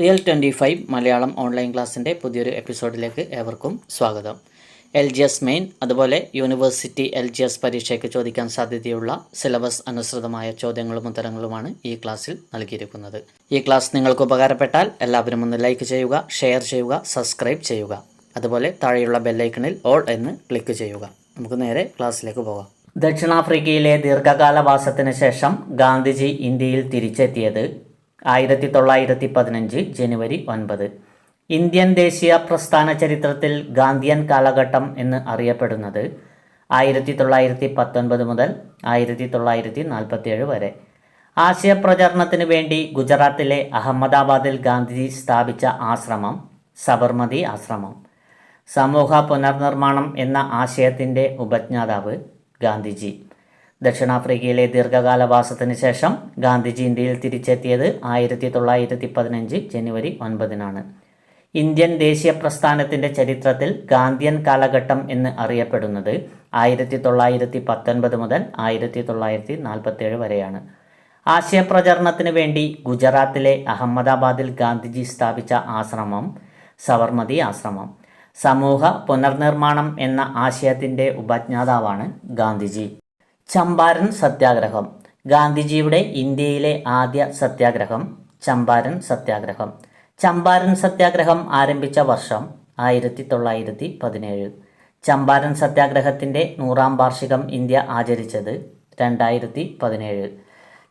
Real twenty five Malayalam online ക്ലാസ്സിന്റെ പുതിയൊരു എപ്പിസോഡിലേക്ക് ഏവർക്കും സ്വാഗതം. എൽ ജി എസ് മെയിൻ അതുപോലെ യൂണിവേഴ്സിറ്റി എൽ ജി എസ് പരീക്ഷയ്ക്ക് ചോദിക്കാൻ സാധ്യതയുള്ള സിലബസ് അനുസൃതമായ ചോദ്യങ്ങളും ഉത്തരങ്ങളുമാണ് ഈ ക്ലാസ്സിൽ നൽകിയിരിക്കുന്നത്. ഈ ക്ലാസ് നിങ്ങൾക്ക് ഉപകാരപ്പെട്ടാൽ എല്ലാവരും ഒന്ന് ലൈക്ക് ചെയ്യുക ഷെയർ ചെയ്യുക സബ്സ്ക്രൈബ് ചെയ്യുക. അതുപോലെ താഴെയുള്ള ബെല്ലൈക്കണിൽ ഓൾ എന്ന് ക്ലിക്ക് ചെയ്യുക. നമുക്ക് നേരെ ക്ലാസ്സിലേക്ക് പോകാം. ദക്ഷിണാഫ്രിക്കയിലെ ദീർഘകാല വാസത്തിന് ശേഷം ഗാന്ധിജി ഇന്ത്യയിൽ തിരിച്ചെത്തിയത് ആയിരത്തി തൊള്ളായിരത്തി പതിനഞ്ച് ജനുവരി ഒൻപത്. ഇന്ത്യൻ ദേശീയ പ്രസ്ഥാന ചരിത്രത്തിൽ ഗാന്ധിയൻ കാലഘട്ടം എന്ന് അറിയപ്പെടുന്നത് ആയിരത്തി തൊള്ളായിരത്തി പത്തൊൻപത് മുതൽ ആയിരത്തി തൊള്ളായിരത്തി നാൽപ്പത്തിയേഴ് വരെ ആശയപ്രചരണത്തിന് വേണ്ടി ഗുജറാത്തിലെ അഹമ്മദാബാദിൽ ഗാന്ധിജി സ്ഥാപിച്ച ആശ്രമം സബർമതി ആശ്രമം. സമൂഹ പുനർനിർമ്മാണം എന്ന ആശയത്തിന്റെ ഉപജ്ഞാതാവ് ഗാന്ധിജി. ദക്ഷിണാഫ്രിക്കയിലെ ദീർഘകാല വാസത്തിന് ശേഷം ഗാന്ധിജി ഇന്ത്യയിൽ തിരിച്ചെത്തിയത് ആയിരത്തി തൊള്ളായിരത്തി പതിനഞ്ച് ജനുവരി ഒൻപതിനാണ്. ഇന്ത്യൻ ദേശീയ പ്രസ്ഥാനത്തിന്റെ ചരിത്രത്തിൽ ഗാന്ധിയൻ കാലഘട്ടം എന്ന് അറിയപ്പെടുന്നത് ആയിരത്തി തൊള്ളായിരത്തി പത്തൊൻപത് മുതൽ ആയിരത്തി തൊള്ളായിരത്തി നാൽപ്പത്തേഴ് വരെയാണ്. ആശയപ്രചരണത്തിന് വേണ്ടി ഗുജറാത്തിലെ അഹമ്മദാബാദിൽ ഗാന്ധിജി സ്ഥാപിച്ച ആശ്രമം സബർമതി ആശ്രമം. സമൂഹ പുനർനിർമ്മാണം എന്ന ആശയത്തിന്റെ ഉപജ്ഞാതാവാണ് ഗാന്ധിജി. ചമ്പാരൻ സത്യാഗ്രഹം. ഗാന്ധിജിയുടെ ഇന്ത്യയിലെ ആദ്യ സത്യാഗ്രഹം ചമ്പാരൻ സത്യാഗ്രഹം. ചമ്പാരൻ സത്യാഗ്രഹം ആരംഭിച്ച വർഷം ആയിരത്തി തൊള്ളായിരത്തി പതിനേഴ് ചമ്പാരൻ സത്യാഗ്രഹത്തിന്റെ നൂറാം വാർഷികം ഇന്ത്യ ആചരിച്ചത് രണ്ടായിരത്തി പതിനേഴ്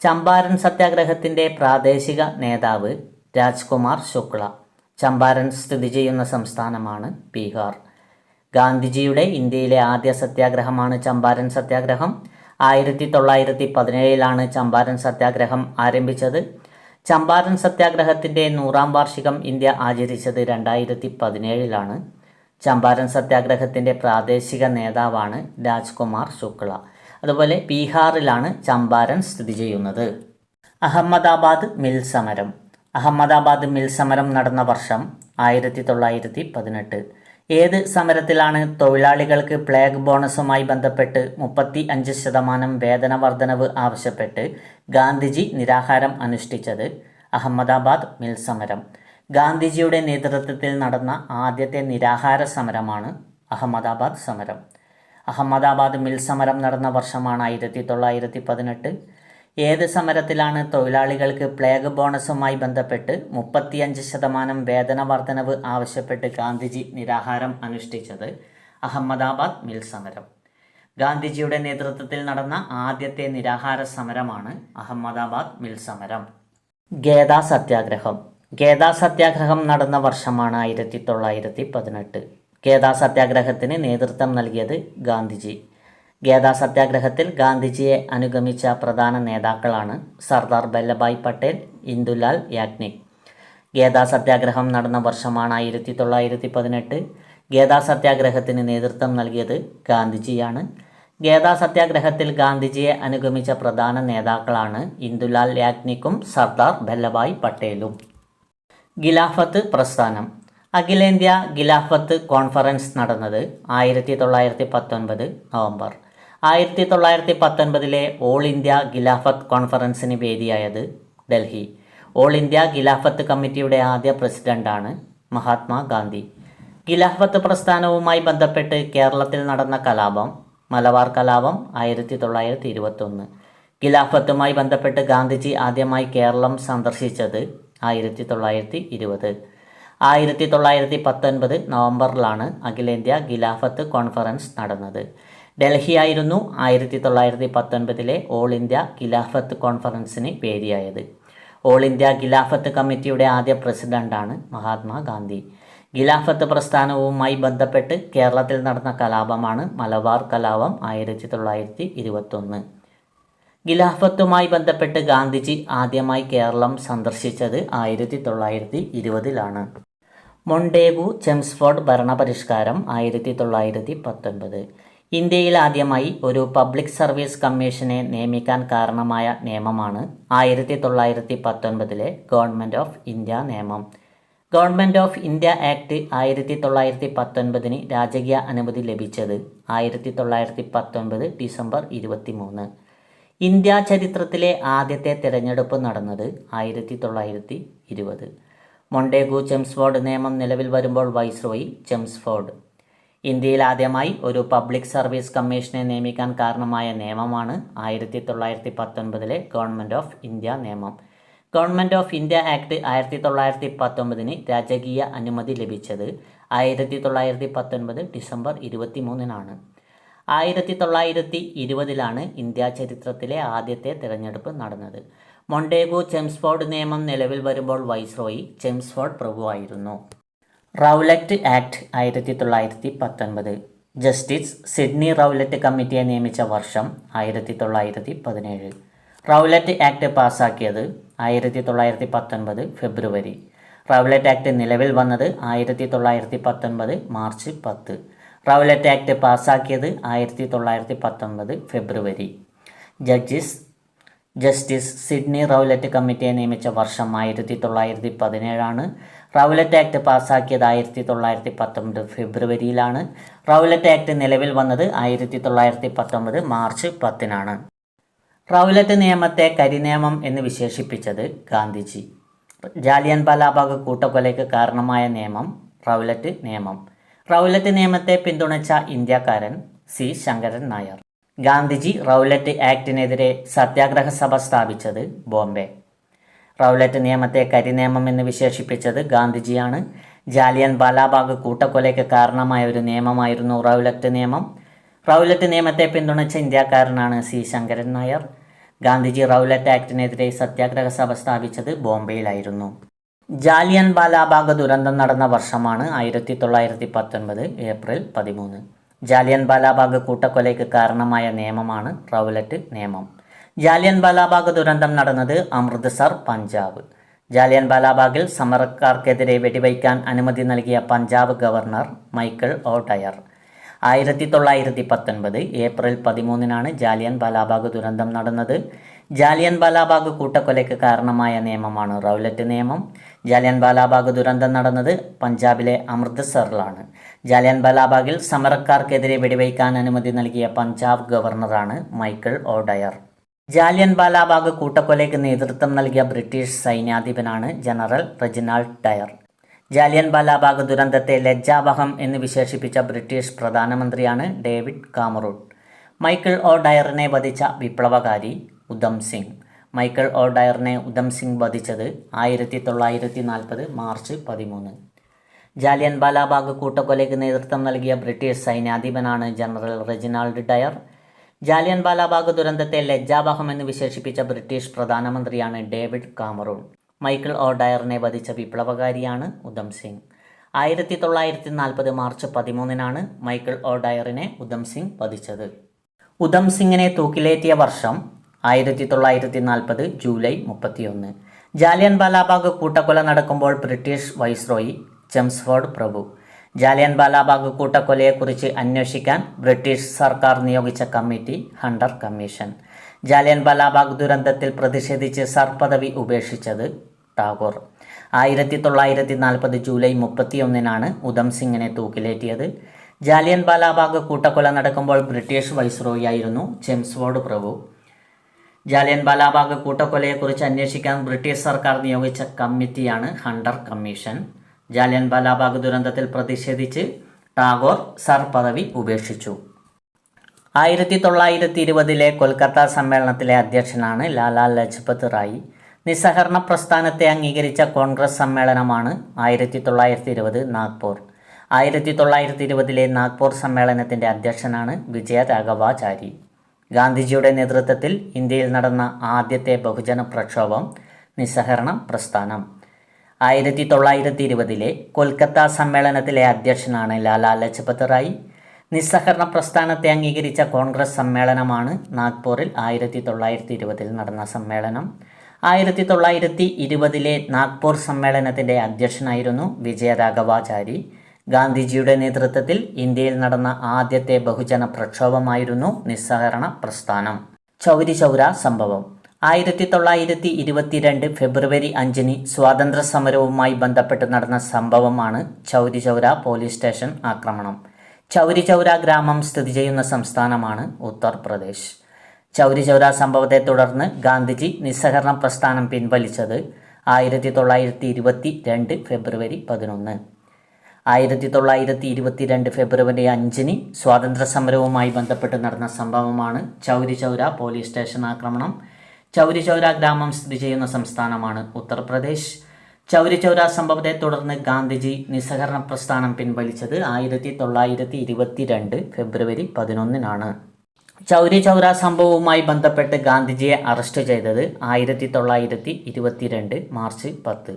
ചമ്പാരൻ സത്യാഗ്രഹത്തിന്റെ പ്രാദേശിക നേതാവ് രാജ്കുമാർ ശുക്ല. ചമ്പാരൻ സ്ഥിതി ചെയ്യുന്ന സംസ്ഥാനമാണ് ബീഹാർ. ഗാന്ധിജിയുടെ ഇന്ത്യയിലെ ആദ്യ സത്യാഗ്രഹമാണ് ചമ്പാരൻ സത്യാഗ്രഹം. ആയിരത്തി തൊള്ളായിരത്തി പതിനേഴിലാണ് ചമ്പാരൻ സത്യാഗ്രഹം ആരംഭിച്ചത്. ചമ്പാരൻ സത്യാഗ്രഹത്തിന്റെ നൂറാം വാർഷികം ഇന്ത്യ ആചരിച്ചത് രണ്ടായിരത്തി പതിനേഴിലാണ് ചമ്പാരൻ സത്യാഗ്രഹത്തിന്റെ പ്രാദേശിക നേതാവാണ് രാജ്കുമാർ ശുക്ല. അതുപോലെ ബീഹാറിലാണ് ചമ്പാരൻ സ്ഥിതി ചെയ്യുന്നത്. അഹമ്മദാബാദ് മിൽ സമരം. അഹമ്മദാബാദ് മിൽ സമരം നടന്ന വർഷം ആയിരത്തി തൊള്ളായിരത്തി പതിനെട്ട് ഏത് സമരത്തിലാണ് തൊഴിലാളികൾക്ക് പ്ലേഗ് ബോണസുമായി ബന്ധപ്പെട്ട് മുപ്പത്തി അഞ്ച് ശതമാനം വേതന വർധനവ് ആവശ്യപ്പെട്ട് ഗാന്ധിജി നിരാഹാരം അനുഷ്ഠിച്ചത്? അഹമ്മദാബാദ് മിൽ സമരം. ഗാന്ധിജിയുടെ നേതൃത്വത്തിൽ നടന്ന ആദ്യത്തെ നിരാഹാര സമരമാണ് അഹമ്മദാബാദ് സമരം. അഹമ്മദാബാദ് മിൽ സമരം നടന്ന വർഷമാണ് ആയിരത്തി തൊള്ളായിരത്തി പതിനെട്ട് ഏത് സമരത്തിലാണ് തൊഴിലാളികൾക്ക് പ്ലേഗ് ബോണസുമായി ബന്ധപ്പെട്ട് മുപ്പത്തിയഞ്ച് ശതമാനം വേതന വർധനവ് ആവശ്യപ്പെട്ട് ഗാന്ധിജി നിരാഹാരം അനുഷ്ഠിച്ചത് അഹമ്മദാബാദ് മിൽ സമരം. ഗാന്ധിജിയുടെ നേതൃത്വത്തിൽ നടന്ന ആദ്യത്തെ നിരാഹാര സമരമാണ് അഹമ്മദാബാദ് മിൽ സമരം. ഗേദാ സത്യാഗ്രഹം. ഗേദാ സത്യാഗ്രഹം നടന്ന വർഷമാണ് ആയിരത്തി തൊള്ളായിരത്തി പതിനെട്ട് ഗേദ സത്യാഗ്രഹത്തിന് നേതൃത്വം നൽകിയത് ഗാന്ധിജി. ഗേദ സത്യാഗ്രഹത്തിൽ ഗാന്ധിജിയെ അനുഗമിച്ച പ്രധാന നേതാക്കളാണ് സർദാർ വല്ലഭായ് പട്ടേൽ ഇന്ദുലാൽ യാഗ്നിക്. ഗേദാ സത്യാഗ്രഹം നടന്ന വർഷമാണ് ആയിരത്തി തൊള്ളായിരത്തി പതിനെട്ട് ഗേദാ സത്യാഗ്രഹത്തിന് നേതൃത്വം നൽകിയത് ഗാന്ധിജിയാണ്. ഗേദാ സത്യാഗ്രഹത്തിൽ ഗാന്ധിജിയെ അനുഗമിച്ച പ്രധാന നേതാക്കളാണ് ഇന്ദുലാൽ യാഗ്നിക്കും സർദാർ വല്ലഭായ് പട്ടേലും. ഖിലാഫത്ത് പ്രസ്ഥാനം. അഖിലേന്ത്യാ ഖിലാഫത്ത് കോൺഫറൻസ് നടന്നത് ആയിരത്തി തൊള്ളായിരത്തി പത്തൊൻപത് നവംബർ. ആയിരത്തി തൊള്ളായിരത്തി പത്തൊൻപതിലെ ഓൾ ഇന്ത്യ ഖിലാഫത്ത് കോൺഫറൻസിന് വേദിയായത് ഡൽഹി. ഓൾ ഇന്ത്യ ഖിലാഫത്ത് കമ്മിറ്റിയുടെ ആദ്യ പ്രസിഡന്റാണ് മഹാത്മാഗാന്ധി ഖിലാഫത്ത് പ്രസ്ഥാനവുമായി ബന്ധപ്പെട്ട് കേരളത്തിൽ നടന്ന കലാപം മലബാർ കലാപം ആയിരത്തി തൊള്ളായിരത്തി ഇരുപത്തൊന്ന് ഖിലാഫത്തുമായി ബന്ധപ്പെട്ട് ഗാന്ധിജി ആദ്യമായി കേരളം സന്ദർശിച്ചത് ആയിരത്തി തൊള്ളായിരത്തി ഇരുപത് ആയിരത്തി തൊള്ളായിരത്തി പത്തൊൻപത് നവംബറിലാണ് അഖിലേന്ത്യാ ഖിലാഫത്ത് കോൺഫറൻസ് നടന്നത്. ഡൽഹിയായിരുന്നു ആയിരത്തി തൊള്ളായിരത്തി പത്തൊൻപതിലെ ഓൾ ഇന്ത്യ ഖിലാഫത്ത് കോൺഫറൻസിന് പേരിയായത്. ഓൾ ഇന്ത്യ ഖിലാഫത്ത് കമ്മിറ്റിയുടെ ആദ്യ പ്രസിഡന്റാണ് മഹാത്മാഗാന്ധി. ഖിലാഫത്ത് പ്രസ്ഥാനവുമായി ബന്ധപ്പെട്ട് കേരളത്തിൽ നടന്ന കലാപമാണ് മലബാർ കലാപം ആയിരത്തി തൊള്ളായിരത്തി ഇരുപത്തൊന്ന് ഖിലാഫത്തുമായി ബന്ധപ്പെട്ട് ഗാന്ധിജി ആദ്യമായി കേരളം സന്ദർശിച്ചത് ആയിരത്തി തൊള്ളായിരത്തി ഇരുപതിലാണ് മൊണ്ടേഗു ചെംസ്ഫോർഡ് ഭരണപരിഷ്കാരം ആയിരത്തി തൊള്ളായിരത്തി പത്തൊൻപത് ഇന്ത്യയിൽ ആദ്യമായി ഒരു പബ്ലിക് സർവീസ് കമ്മീഷനെ നിയമിക്കാൻ കാരണമായ നിയമമാണ് ആയിരത്തി തൊള്ളായിരത്തി പത്തൊൻപതിലെ ഗവൺമെന്റ് ഓഫ് ഇന്ത്യ നിയമം. ഗവൺമെന്റ് ഓഫ് ഇന്ത്യ ആക്ട് ആയിരത്തി തൊള്ളായിരത്തി പത്തൊൻപതിന് രാജകീയ അനുമതി ലഭിച്ചത് ആയിരത്തി തൊള്ളായിരത്തി പത്തൊൻപത് ഡിസംബർ ഇരുപത്തി മൂന്ന് ഇന്ത്യ ചരിത്രത്തിലെ ആദ്യത്തെ തിരഞ്ഞെടുപ്പ് നടന്നത് ആയിരത്തി തൊള്ളായിരത്തി ഇരുപത് മൊണ്ടേഗു ചെംസ്ഫോർഡ് നിയമം നിലവിൽ വരുമ്പോൾ വൈസ്രോയി ചെംസ്ഫോർഡ്. ഇന്ത്യയിൽ ആദ്യമായി ഒരു പബ്ലിക് സർവീസ് കമ്മീഷനെ നിയമിക്കാൻ കാരണമായ നിയമമാണ് ആയിരത്തി തൊള്ളായിരത്തി പത്തൊൻപതിലെ ഗവൺമെന്റ് ഓഫ് ഇന്ത്യ നിയമം. ഗവൺമെന്റ് ഓഫ് ഇന്ത്യ ആക്ട് ആയിരത്തി തൊള്ളായിരത്തി പത്തൊൻപതിന് രാജകീയ അനുമതി ലഭിച്ചത് ആയിരത്തി തൊള്ളായിരത്തി പത്തൊൻപത് ഡിസംബർ ഇരുപത്തി മൂന്നിനാണ് ആയിരത്തി തൊള്ളായിരത്തി ഇരുപതിലാണ് ഇന്ത്യ ചരിത്രത്തിലെ ആദ്യത്തെ തിരഞ്ഞെടുപ്പ് നടന്നത്. മൊണ്ടേഗു ചെംസ്ഫോർഡ് നിയമം നിലവിൽ വരുമ്പോൾ വൈസ്രോയി ചെംസ്ഫോർഡ് പ്രഭുവായിരുന്നു. റൗലറ്റ് ആക്ട് ആയിരത്തി തൊള്ളായിരത്തി പത്തൊൻപത് ജസ്റ്റിസ് സിഡ്നി റൗലറ്റ് കമ്മിറ്റിയെ നിയമിച്ച വർഷം ആയിരത്തി തൊള്ളായിരത്തി പതിനേഴ് റൗലറ്റ് ആക്ട് പാസാക്കിയത് ആയിരത്തി തൊള്ളായിരത്തി പത്തൊൻപത് ഫെബ്രുവരി. റൗലറ്റ് ആക്ട് നിലവിൽ വന്നത് ആയിരത്തി തൊള്ളായിരത്തി പത്തൊൻപത് മാർച്ച് പത്ത്. റൗലറ്റ് ആക്ട് പാസാക്കിയത് ആയിരത്തി തൊള്ളായിരത്തി പത്തൊൻപത് ഫെബ്രുവരി. ജഡ്ജിസ് ജസ്റ്റിസ് സിഡ്നി റൗലറ്റ് കമ്മിറ്റിയെ നിയമിച്ച വർഷം ആയിരത്തി തൊള്ളായിരത്തി പതിനേഴാണ് റൗലറ്റ് ആക്ട് പാസ്സാക്കിയത് ആയിരത്തി തൊള്ളായിരത്തി പത്തൊമ്പത് ഫെബ്രുവരിയിലാണ്. റൗലറ്റ് ആക്ട് നിലവിൽ വന്നത് ആയിരത്തി തൊള്ളായിരത്തി പത്തൊമ്പത് മാർച്ച് പത്തിനാണ്. റൗലറ്റ് നിയമത്തെ കരിനിയമം എന്ന് വിശേഷിപ്പിച്ചത് ഗാന്ധിജി. ജാലിയൻ ബാലാബാഗ് കൂട്ടക്കൊലയ്ക്ക് കാരണമായ നിയമം റൗലറ്റ് നിയമം. റൗലറ്റ് നിയമത്തെ പിന്തുണച്ച ഇന്ത്യക്കാരൻ സി. ശങ്കരൻ നായർ. ഗാന്ധിജി റൗലറ്റ് ആക്ടിനെതിരെ സത്യാഗ്രഹ സഭ സ്ഥാപിച്ചത് ബോംബെ. റൗലറ്റ് നിയമത്തെ കരിനിയമം എന്ന് വിശേഷിപ്പിച്ചത് ഗാന്ധിജിയാണ്. ജാലിയൻ ബാലാബാഗ് കൂട്ടക്കൊലയ്ക്ക് കാരണമായ ഒരു നിയമമായിരുന്നു റൗലറ്റ് നിയമം. റൗലറ്റ് നിയമത്തെ പിന്തുണച്ച ഇന്ത്യക്കാരനാണ് സി. ശങ്കരൻ നായർ. ഗാന്ധിജി റൗലറ്റ് ആക്ടിനെതിരെ സത്യാഗ്രഹ സഭ സ്ഥാപിച്ചത് ബോംബെയിലായിരുന്നു. ജാലിയൻ ബാലാബാഗ് ദുരന്തം നടന്ന വർഷമാണ് ആയിരത്തി തൊള്ളായിരത്തി പത്തൊൻപത് ഏപ്രിൽ പതിമൂന്ന്. ജാലിയൻ ബാലാബാഗ് കൂട്ടക്കൊലയ്ക്ക് കാരണമായ നിയമമാണ് റൗലറ്റ് നിയമം. ജാലിയൻ ബാലാബാഗ് ദുരന്തം നടന്നത് അമൃത്സർ പഞ്ചാബ്. ജാലിയൻ ബാലാബാഗിൽ സമരക്കാർക്കെതിരെ വെടിവയ്ക്കാൻ അനുമതി നൽകിയ Punjab governor Michael O Dyer ആയിരത്തി തൊള്ളായിരത്തി പത്തൊൻപത് ഏപ്രിൽ പതിമൂന്നിനാണ് ജാലിയൻ ബാലാബാഗ് ദുരന്തം നടന്നത്. ജാലിയൻ ബാലാബാഗ് കൂട്ടക്കൊലയ്ക്ക് കാരണമായ നിയമമാണ് റൗലറ്റ് നിയമം. ജാലിയൻ ബാലാബാഗ് ദുരന്തം നടന്നത് പഞ്ചാബിലെ അമൃത്സറിലാണ്. ജാലിയൻ ബാലാബാഗിൽ സമരക്കാർക്കെതിരെ വെടിവയ്ക്കാൻ അനുമതി നൽകിയ പഞ്ചാബ് ഗവർണറാണ് മൈക്കിൾ ഒ ഡയർ ജാലിയൻ ബാലാബാഗ് കൂട്ടക്കൊലയ്ക്ക് നേതൃത്വം നൽകിയ ബ്രിട്ടീഷ് സൈന്യാധിപനാണ് ജനറൽ റെജിനാൾഡ് ടയർ ജാലിയൻ ബാലാബാഗ് ദുരന്തത്തെ ലജ്ജാവഹം എന്ന് വിശേഷിപ്പിച്ച ബ്രിട്ടീഷ് പ്രധാനമന്ത്രിയാണ് ഡേവിഡ് കാമറൂൺ. മൈക്കിൾ ഒ ഡയറിനെ വധിച്ച വിപ്ലവകാരി ഉദം സിംഗ്. മൈക്കിൾ ഒ ഡയറിനെ ഉധം സിംഗ് വധിച്ചത് ആയിരത്തി തൊള്ളായിരത്തി നാൽപ്പത് മാർച്ച് പതിമൂന്ന്. ജാലിയൻ ബാലാബാഗ് കൂട്ടക്കൊലയ്ക്ക് നേതൃത്വം നൽകിയ ബ്രിട്ടീഷ് സൈന്യാധിപനാണ് ജനറൽ റെജിനാൾഡ് ഡയർ. ജാലിയൻ ബാലാബാഗ് ദുരന്തത്തെ ലജ്ജാവഹം എന്ന് വിശേഷിപ്പിച്ച ബ്രിട്ടീഷ് പ്രധാനമന്ത്രിയാണ് ഡേവിഡ് കാമറൂൺ. മൈക്കിൾ ഓഡയറിനെ ഡയറിനെ വധിച്ച വിപ്ലവകാരിയാണ് ഉദം സിംഗ്. ആയിരത്തി തൊള്ളായിരത്തി നാൽപ്പത് മാർച്ച് പതിമൂന്നിനാണ് മൈക്കിൾ ഓഡയറിനെ ഡയറിനെ ഉധം സിംഗ് വധിച്ചത്. ഉദം സിംഗിനെ തൂക്കിലേറ്റിയ വർഷം ആയിരത്തി തൊള്ളായിരത്തി നാൽപ്പത് ജൂലൈ മുപ്പത്തിയൊന്ന്. ജാലിയൻ ബാലാബാഗ് കൂട്ടക്കൊല നടക്കുമ്പോൾ ബ്രിട്ടീഷ് വൈസ്രോയി ചെംസ്ഫോർഡ് പ്രഭു. ജാലിയൻ ബാലാബാഗ് കൂട്ടക്കൊലയെക്കുറിച്ച് അന്വേഷിക്കാൻ ബ്രിട്ടീഷ് സർക്കാർ നിയോഗിച്ച കമ്മിറ്റി ഹണ്ടർ കമ്മീഷൻ. ജാലിയൻ ബാലാബാഗ് ദുരന്തത്തിൽ പ്രതിഷേധിച്ച് സർപദവി ഉപേക്ഷിച്ചത് ടാഗോർ. ആയിരത്തി തൊള്ളായിരത്തി നാൽപ്പത് ജൂലൈ മുപ്പത്തിയൊന്നിനാണ് ഉധം സിംഗിനെ തൂക്കിലേറ്റിയത്. ജാലിയൻ ബാലാബാഗ് കൂട്ടക്കൊല നടക്കുമ്പോൾ ബ്രിട്ടീഷ് വൈസ്രോയി ആയിരുന്നു ചെംസ്ഫോർഡ് പ്രഭു. ജാലിയൻ ബാലാബാഗ് കൂട്ടക്കൊലയെക്കുറിച്ച് അന്വേഷിക്കാൻ ബ്രിട്ടീഷ് സർക്കാർ നിയോഗിച്ച കമ്മിറ്റിയാണ് ഹണ്ടർ കമ്മീഷൻ. ജാലിയൻ ബാലാബാഗ് ദുരന്തത്തിൽ പ്രതിഷേധിച്ച് ടാഗോർ സർ പദവി ഉപേക്ഷിച്ചു. ആയിരത്തി തൊള്ളായിരത്തി ഇരുപതിലെ കൊൽക്കത്ത സമ്മേളനത്തിലെ അധ്യക്ഷനാണ് ലാലാ ലജ്പത് റായി. നിസ്സഹകരണ പ്രസ്ഥാനത്തെ അംഗീകരിച്ച കോൺഗ്രസ് സമ്മേളനമാണ് ആയിരത്തി തൊള്ളായിരത്തി ഇരുപത് നാഗ്പൂർ. ആയിരത്തി തൊള്ളായിരത്തി ഇരുപതിലെ നാഗ്പൂർ സമ്മേളനത്തിന്റെ അധ്യക്ഷനാണ് വിജയ രാഘവാചാരി ഗാന്ധിജിയുടെ നേതൃത്വത്തിൽ ഇന്ത്യയിൽ നടന്ന ആദ്യത്തെ ബഹുജന പ്രക്ഷോഭം നിസ്സഹകരണ പ്രസ്ഥാനം. ആയിരത്തി തൊള്ളായിരത്തി ഇരുപതിലെ കൊൽക്കത്ത സമ്മേളനത്തിലെ അധ്യക്ഷനാണ് ലാലാ ലജ്പത് റായി. നിസ്സഹകരണ പ്രസ്ഥാനത്തെ അംഗീകരിച്ച കോൺഗ്രസ് സമ്മേളനമാണ് നാഗ്പൂരിൽ ആയിരത്തി തൊള്ളായിരത്തി ഇരുപതിൽ നടന്ന സമ്മേളനം. ആയിരത്തി തൊള്ളായിരത്തി ഇരുപതിലെ നാഗ്പൂർ സമ്മേളനത്തിന്റെ അധ്യക്ഷനായിരുന്നു വിജയരാഘവാചാരി. ഗാന്ധിജിയുടെ നേതൃത്വത്തിൽ ഇന്ത്യയിൽ നടന്ന ആദ്യത്തെ ബഹുജന പ്രക്ഷോഭമായിരുന്നു നിസ്സഹകരണ പ്രസ്ഥാനം. ചൗരി ചൗര സംഭവം. ആയിരത്തി തൊള്ളായിരത്തി ഇരുപത്തിരണ്ട് ഫെബ്രുവരി അഞ്ചിന് സ്വാതന്ത്ര്യ സമരവുമായി ബന്ധപ്പെട്ട് നടന്ന സംഭവമാണ് ചൗരി ചൗര പോലീസ് സ്റ്റേഷൻ ആക്രമണം. ചൗരി ചൗര ഗ്രാമം സ്ഥിതി ചെയ്യുന്ന സംസ്ഥാനമാണ് ഉത്തർപ്രദേശ്. ചൗരി ചൗര സംഭവത്തെ തുടർന്ന് ഗാന്ധിജി നിസ്സഹകരണ പ്രസ്ഥാനം പിൻവലിച്ചത് ആയിരത്തി തൊള്ളായിരത്തി ഇരുപത്തി രണ്ട് ഫെബ്രുവരി പതിനൊന്ന്. ആയിരത്തി തൊള്ളായിരത്തി ഇരുപത്തി രണ്ട് ഫെബ്രുവരി അഞ്ചിന് സ്വാതന്ത്ര്യ സമരവുമായി ബന്ധപ്പെട്ട് നടന്ന സംഭവമാണ് ചൗരി ചൗര പോലീസ് സ്റ്റേഷൻ ആക്രമണം. ചൗരി ചൗര ഗ്രാമം സ്ഥിതി ചെയ്യുന്ന സംസ്ഥാനമാണ് ഉത്തർപ്രദേശ്. ചൗരി ചൗര സംഭവത്തെ തുടർന്ന് ഗാന്ധിജി നിസ്സഹകരണ പ്രസ്ഥാനം പിൻവലിച്ചത് ആയിരത്തി തൊള്ളായിരത്തി ഇരുപത്തി രണ്ട് ഫെബ്രുവരി പതിനൊന്നിനാണ്. ചൗരി ചൗര സംഭവവുമായി ബന്ധപ്പെട്ട് ഗാന്ധിജിയെ അറസ്റ്റ് ചെയ്തത് ആയിരത്തി തൊള്ളായിരത്തി ഇരുപത്തിരണ്ട് മാർച്ച് പത്ത്.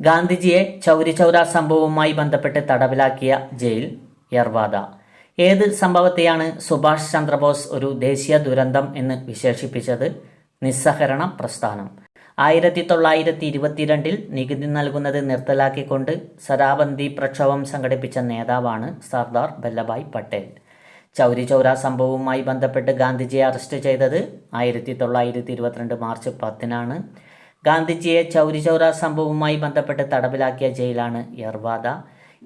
ഗാന്ധിജിയെ ചൗരി ചൗര സംഭവവുമായി ബന്ധപ്പെട്ട് തടവിലാക്കിയ ജയിൽ യർവാദ. ഏത് സംഭവത്തെയാണ് സുഭാഷ് ചന്ദ്രബോസ് ഒരു ദേശീയ ദുരന്തം എന്ന് വിശേഷിപ്പിച്ചത്? നിസ്സഹകരണ പ്രസ്ഥാനം. ആയിരത്തി തൊള്ളായിരത്തി ഇരുപത്തിരണ്ടിൽ നികുതി നൽകുന്നത് നിർത്തലാക്കിക്കൊണ്ട് സരാബന്ദി പ്രക്ഷോഭം സംഘടിപ്പിച്ച നേതാവാണ് സർദാർ വല്ലഭായ് പട്ടേൽ. ചൗരി ചൗര സംഭവവുമായി ബന്ധപ്പെട്ട് ഗാന്ധിജിയെ അറസ്റ്റ് ചെയ്തത് ആയിരത്തി തൊള്ളായിരത്തി ഇരുപത്തിരണ്ട് മാർച്ച് പത്തിനാണ്. ഗാന്ധിജിയെ ചൗരി ചൗര സംഭവവുമായി ബന്ധപ്പെട്ട് തടവിലാക്കിയ ജയിലാണ് യർവാദ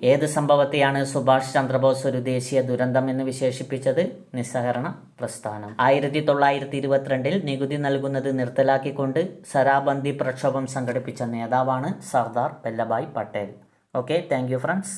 ഏത് സംഭവത്തെയാണ് സുഭാഷ് ചന്ദ്രബോസ് ഒരു ദേശീയ ദുരന്തം എന്ന് വിശേഷിപ്പിച്ചത്? നിസ്സഹരണ പ്രസ്ഥാനം. ആയിരത്തി തൊള്ളായിരത്തി ഇരുപത്തിരണ്ടിൽ നികുതി നൽകുന്നത് നിർത്തലാക്കിക്കൊണ്ട് സരാബന്ദി പ്രക്ഷോഭം സംഘടിപ്പിച്ച നേതാവാണ് Sardar Vallabhbhai Patel. Okay thank friends.